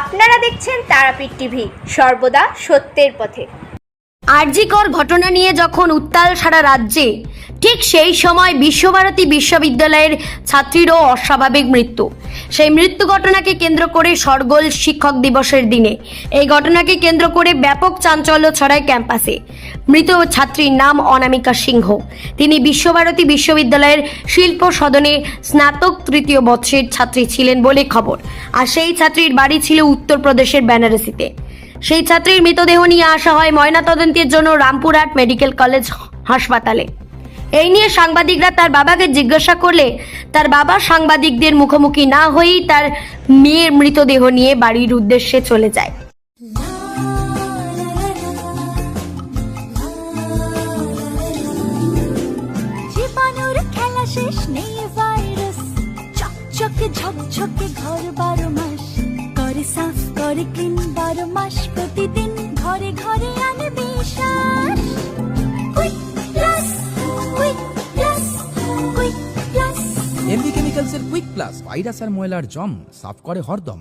আপনারা দেখছেন তারাপীঠ টিভি সর্বদা সত্যের পথে। আরজিকর ঘটনা নিয়ে যখন উত্তাল সারা রাজ্যে, ঠিক সেই সময় বিশ্বভারতী বিশ্ববিদ্যালয়ের ছাত্রীরও অস্বাভাবিক মৃত্যু। সেই মৃত্যু ঘটনাকে কেন্দ্র করে সরগোল শিক্ষক দিবসের দিনে। এই ঘটনাকে কেন্দ্র করে ব্যাপক চাঞ্চল্য ছড়ায় ক্যাম্পাসে। মৃত ছাত্রীর নাম অনামিকা সিংহ। তিনি বিশ্বভারতী বিশ্ববিদ্যালয়ের শিল্প সদনে স্নাতক তৃতীয় বর্ষের ছাত্রী ছিলেন বলে খবর। আর সেই ছাত্রীর বাড়ি ছিল উত্তরপ্রদেশের বেনারসিতে। সেই ছাত্রীর মৃতদেহ নিয়ে আসা হয় ময়নাতদন্তের জন্য রামপুরহাট মেডিকেল কলেজ হাসপাতালে। এই নিয়ে সাংবাদিকরা তার বাবাকে জিজ্ঞাসা করলে তার বাবা সাংবাদিকদের মুখোমুখি না হয়েই তার মেয়ের মৃতদেহ নিয়ে বাড়ির উদ্দেশ্যে চলে যায়। ঝকঝকে ঘর বারো মাস। করে সাফ করে ক্লিন বারো মাস প্রতিদিন ঘরে ঘরে আনে বিশ্বাস কুইক, প্লাস কেমিক্যালসের কুইক প্লাস, ভাইরাস আর ময়লার জম, সাফ করে হরদম।